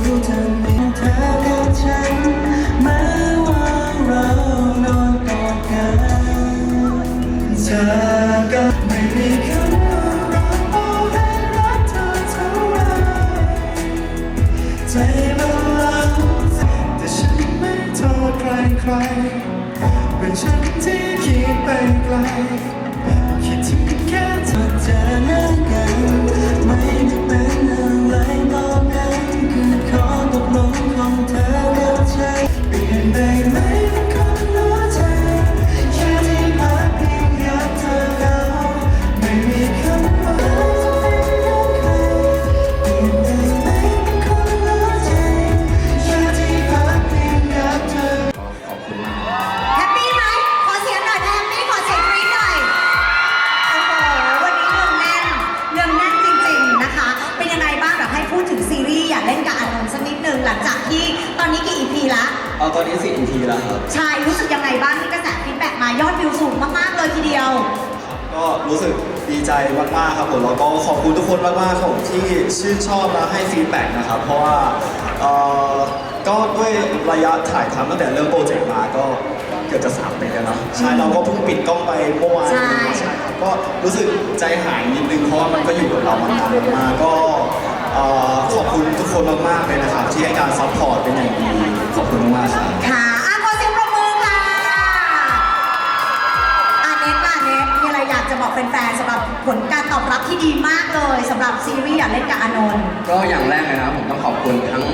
ให้รักเธอเท่าไรใจมันลังแต่ฉันไม่โทษใครใครเป็นฉันที่คิดไปไกล แล้วครับ ใช่รู้สึกยังไงบ้างที่กระแสฟีดแบ็กมายอดวิวสูงมากๆเลยทีเดียว ก็รู้สึกดีใจมากๆครับผมแล้วก็ขอบคุณทุกคนมากๆครับผมที่ชื่นชอบและให้ฟีดแบ็กนะครับ เพราะว่าเอ่อก็ด้วยระยะถ่ายทำตั้งแต่เริ่มโปรเจกต์มาก็เกือบจะสามปีแล้วเนาะใช่เราก็เพิ่งปิดกล้องไปเมื่อวานใช่ ครับก็รู้สึกใจหายนิดนึงเพราะว่ามันก็อยู่กับเรามานานมากๆก็เอ่อขอบคุณทุกคนมากๆเลยนะครับที่ให้การซัพพอร์ตเป็นอย่างดีขอบคุณมากๆครับ ค่ะ ผลการตอบรับที่ดีมากเลยสำหรับซีรีส์อยากเล่นกับอานนท์ ก็อย่างแรกเลยนะครับผมต้องขอบคุณทั้ง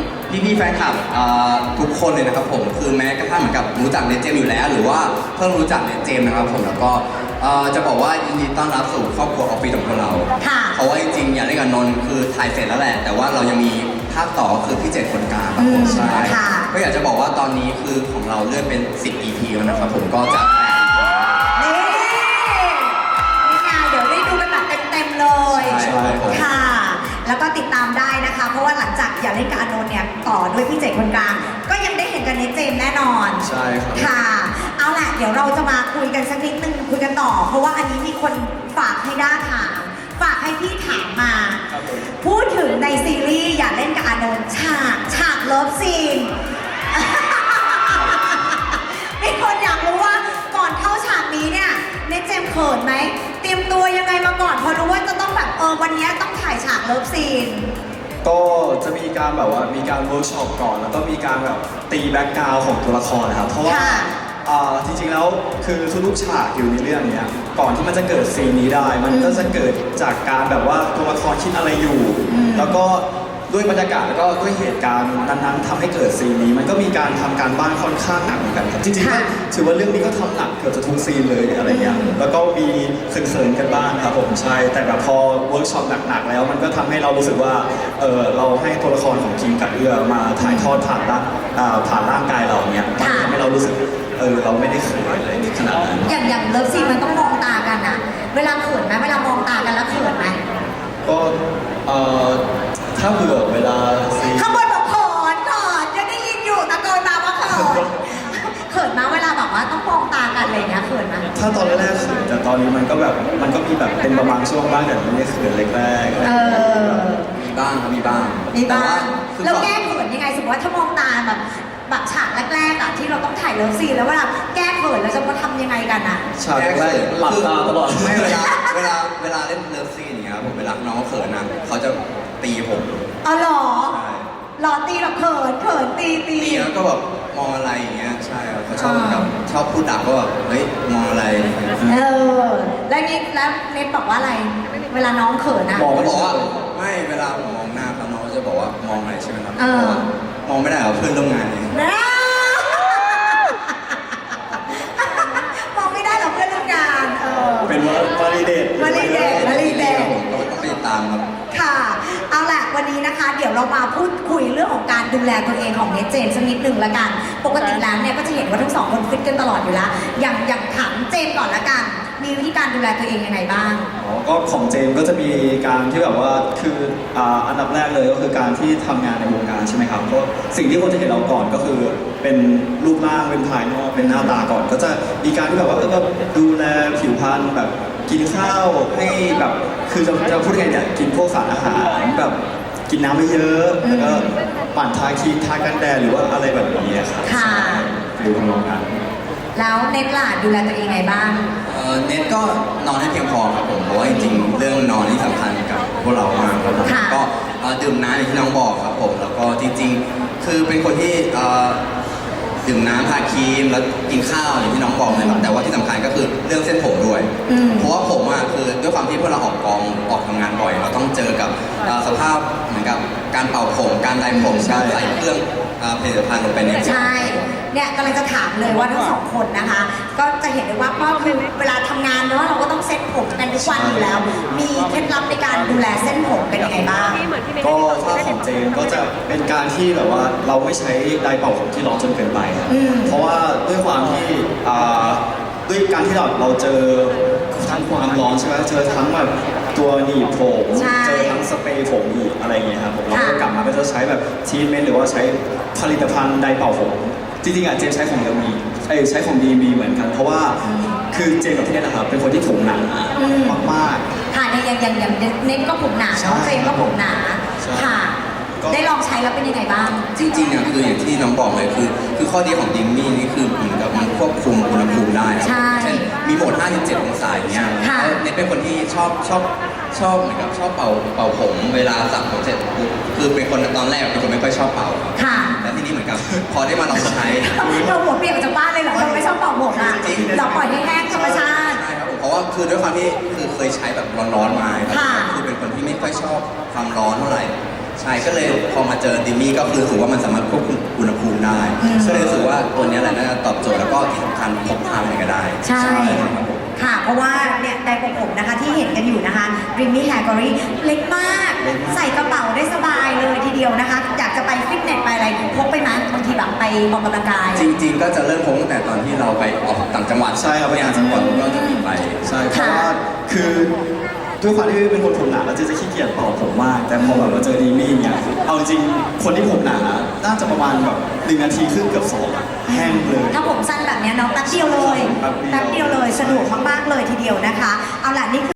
พี่ๆแฟนคลับอ่าทุกคนเลยนะครับผมคือแม้กระทั่งเหมือนกับรู้จักเนเจมอยู่แล้ว หรือว่าเพิ่งรู้จักเนเจมนะครับผมแล้วก็เอ่อจะบอกว่ายินดีต้อนรับสู่ครอบครัวออฟฟิศของพวกเราค่ะ เพราะว่าจริงๆอย่างเล่นกับนนท์คือถ่ายเสร็จแล้วแหละ แต่ว่าเรายังมีภาคต่อคือพี่เจ็ดคนกลางครับผอืมมใช่ ค่ะ ก็อยากจะบอกว่าตอนนี้คือของเราเลื่อนเป็น 10 EP แล้วนะครับผมก็จะนี่ เล่นกับอานนท์เนี่ยต่อด้วยพี่เจตคนกลาง ก็ยังได้เห็นกันเนตเจมส์แน่นอน ใช่ครับ ค่ะ เอาล่ะ เดี๋ยวเราจะมาคุยกันสักนิดนึงคุยกันต่อ เพราะว่าอันนี้มีคนฝากให้ด้าถาม ฝากให้พี่ถามมา ครับผม พูดถึงในซีรีส์อย่าเล่นกับอานนท์ฉากฉากเลิฟซีน มีคนอยากรู้ว่าก่อนเข้าฉากนี้เนี่ยเนตเจมส์เขินไหมเตรียมตัวยังไงมาก่อนพอรู้ว่าจะต้องแบบเออวันนี้ต้องถ่ายฉากเลิฟซีน ก็จะมีการแบบว่ามีการเวิร์กช็อปก่อน แล้วก็มีการแบบตีแบ็กกราวของตัวละครนะครับเพราะว่าค่ะ อ่าจริงๆแล้วคือทุกๆฉากอยู่ในเรื่องเนี้ยก่อนที่มันจะเกิดซีนนี้ได้ มันก็จะเกิดจากการแบบว่าตัวละครคิดอะไรอยู่ แล้วก็ด้วยบรรยากาศแล้วก็ด้วยเหตุการณ์นั้นๆทำให้เกิดซีนนี้ มันก็มีการทำการบ้านค่อนข้างหนักเหมือนกันครับจริงๆก็ค่ะ ถือว่าเรื่องนี้ก็ทำหนักเกือบจะทุก ซีนเลยอะไรเงี้ยแล้วก็มีเขินๆกันบ้างครับผมใช่แต่แบบพอเวิร์กช็อปหนักๆแล้ว มันก็ทำให้เรารู้สึกว่าเออเราให้ตัวละครของคิงกับเอื้อมาถ่ายทอดผ่านร่างอ่าผ่านร่างกายเราเนี้ยมันค่ะทำให้เรารู้สึกเออเราไม่ได้เขินอะไรขนาดนั้นอย่างอย่างเลิฟซีนมันต้องมองตากันอะเวลาเขินไหมเวลามองตากันแล้วเขินไหมก็เอ่อถ้าเบื่อ องตากันอะไรอย่างเงี้ยเขินไหมถ้าตอนแรกๆเขินแต่ตอนนี้มันก็แบบมันก็มีแบบเป็นประมาณช่วงบ้างแต่ไม่ได้เขินแรกๆอะไรเออย่างเงี้ยอมีบ้างครับมีบ้างมีบ้างแต่คือแล้วก่อนแก้เขินยังไงสมมติว่าถ้ามองตาแบบแบบฉากแรกๆอะที่เราต้องถ่ายเลิฟซีนแล้วเวลาแก้เขินเราจะมาทำยังไงกันอะฉากแรกๆหลับตาตลอดไม่เวลาเวลาเวลาเล่นเลิฟซีนอย่างเงี้ยครับผมเวลาน้องเขาเขินนะเขาจะตีผมอ๋อเหรอใช่หรอตีแบบเขินเขินตีตีตีแล้วก็แบบ มองอะไรอย่างเงี้ยใช่ครับเขาชอบเหมือนกับชอบพูดดักก็แบบเฮ้ยมองอะไรเออ แล้วนี่แล้วเน็ตบอกว่าอะไร เวลาน้องเขินอะมองเขาบอกว่าไม่เวลาผมมองหน้าเขาน้องเขาจะบอกว่ามองอะไรใช่ไหมครับเออ บอกว่ามองไม่ได้เหรอเพื่อนร่วมงานเองนะมองไม่ได้หรอกเพื่อนร่วมงานเออ เป็นว่าวาลีเดต วลีเด็ดวลีเด็ด ผมก็ต้องไปติดตามครับ ค่ะ เอาล่ะ วั นะคะ เดี๋ยวเรามาพูดคุยเรื่องของการดูแลตัวเองของเนทเจนสักนิดหนึ่งละกัน ปกติแล้วเนี่ยก็จะเห็นว่าทั้งสองคนฟิตกันตลอดอยู่แล้ว อย่างอย่างถามเจนก่อนละกัน มีวิธีการดูแลตัวเองยังไงบ้าง อ๋อก็ของเจมส์ก็จะมีการที่แบบว่าคืออ่าอันดับแรกเลยก็คือการที่ทำงานในวงการใช่ไหมครับก็สิ่งที่คนจะเห็นเราก่อนก็คือเป็นรูปร่างเป็นภายนอกเป็นหน้าตาก่อน ก็จะมีการที่แบบว่าเออก็ดูแลผิวพรรณแบบกินข้าวให้แบบคือจะจะพูดยังไงเนี่ยกินพวกสารอาหารแบบ กินน้ำไม่เยอะ แล้วก็หมั่นทาครีมทากันแดดหรือว่าอะไรแบบนี้อะครับค่ะ ฟิลทำนองนั้น แล้วเน็ตล่ะดูแลตัวเองไงบ้าง เอ่อเน็ตก็นอนให้เพียงพอครับผมเพราะว่าจริงๆเรื่องนอนนี่สำคัญกับพวกเรามากครับผมค่ะ ก็เอ่อดื่มน้ำอย่างที่น้องบอกครับผมแล้วก็จริงๆ คือเป็นคนที่เอ่อ ดื่มน้ำทาครีมแล้วกินข้าวอย่างที่น้องบอกเลยครับแต่ว่าที่สำคัญก็คือเรื่องเส้นผมด้วย อืม เพราะว่าผมอะคือด้วยความที่พวกเราออกกองออกทำงานบ่อย เราต้องเจอกับเอ่อสภาพเหมือนกับการเป่าผม การไดผมใช่การใส่เครื่องเอ่อผลิตภัณฑ์ลงไปในผมใช่ เนี่ยกำลังจะถามเลยว่าทั้งสองคนนะคะ ก็จะเห็นได้ว่าป้อคือเวลาทำงานเนาะ ทุกวันอยู่แล้ว มีเคล็ดลับในการดูแลเส้นผมเป็นยังไงบ้างก็ถ้าของเจนก็จะเป็นการที่แบบว่าเราไม่ใช้ไดร์เป่าผมที่ร้อนจนเกินไปครับอืม เพราะว่าด้วยความที่อ่าด้วยการที่เราเราเจอทั้งความร้อนใช่ไหมเจอทั้งแบบตัวหนีบผมใช่เจอทั้งสเปรย์ผมอีกอะไรอย่างเงี้ยครับผมเราค่ะก็กลับมาก็จะใช้แบบทีเมนหรือว่าใช้ผลิตภัณฑ์ไดร์เป่าผมจริงๆอะเจนใช้ของเดมีเอ้ยใช้ของดีมีเหมือนกัน เพราะว่า คือเจนกับพี่เนทนะครับเป็นคนที่ผมหนาอืม มาก ค่ะเนี่ยอย่างอย่างอย่างเน็ตก็ผมหนาใช่น้องเจนก็ผมหนาใช่ค่ะ ก็ ได้ลองใช้แล้วเป็นยังไงบ้าง จริงๆเนี่ยคืออย่างที่น้องบอกเลยคือคือข้อดีของดิมมี่นี่คือเหมือนกับมันควบคุมอุณหภูมิได้ครับใช่เช่นมีโหมด 57 องศาอย่างเงี้ยค่ะ แล้วเน็ตเป็นคนที่ชอบชอบชอบเหมือนกับชอบเป่าเป่าผมเวลาสระผมเสร็จปุ๊บคือเป็นคนตอนแรกเป็นคนไม่ค่อยชอบเป่าครับ ค่ะแล้วทีนี้เหมือนกับ พอได้มาลองใช้เราหัวเปียกออกจากบ้านเลยเหรอเราไม่ชอบเป่าผมอะจริงๆเราปล่อยให้แห้งธรรมชาติ ใช่ครับผมเพราะว่าคือด้วยความที่คือเคยใช้แบบร้อนๆมาครับค่ะ คือเป็นคนที่ไม่ค่อยชอบความร้อนเท่าไหร่ใช่ก็เลยพอมาเจอดิมมี่ก็คือรู้สึกว่ามันสามารถควบคุมอุณหภูมิได้อืมก็เลยรู้สึกว่าตัวเนี้ยแหละน่าจะตอบโจทย์แล้วก็ที่สำคัญพกพาไปไหนก็ได้ใช่ ครับผม ค่ะ เพราะว่าเนี่ยไดร์ผมนะคะที่เห็นกันอยู่นะคะ Dreamy Hair Gallery เล็กมาก ใส่กระเป๋าได้สบายเลยทีเดียวนะคะ อยากจะไปฟิตเนสไปอะไรพกไปไหมบางทีแบบไปออกกำลังกาย จริง ๆ ก็จะเริ่มพกตั้งแต่ตอนที่เราไปออกต่างจังหวัดใช่ครับ ไปต่างจังหวัดก็จะมีไป ใช่เพราะว่าคือด้วยความที่เป็นคนผมหนาแล้วเจนจะขี้เกียจเป่าผมมาก แต่พอแบบมาเจอดีมี่เนี่ยเอาจริงคนที่ผมหนาน่าจะประมาณแบบหนึ่งนาทีครึ่งเกือบสองอะแห้งเลย ถ้าผมสั้นแบบเนี้ยเนาะแป๊บเดียวเลยแป๊บเดียวแป๊บเดียวเลยสะดวกมากๆเลยทีเดียวนะคะ เอาล่ะนี่คือ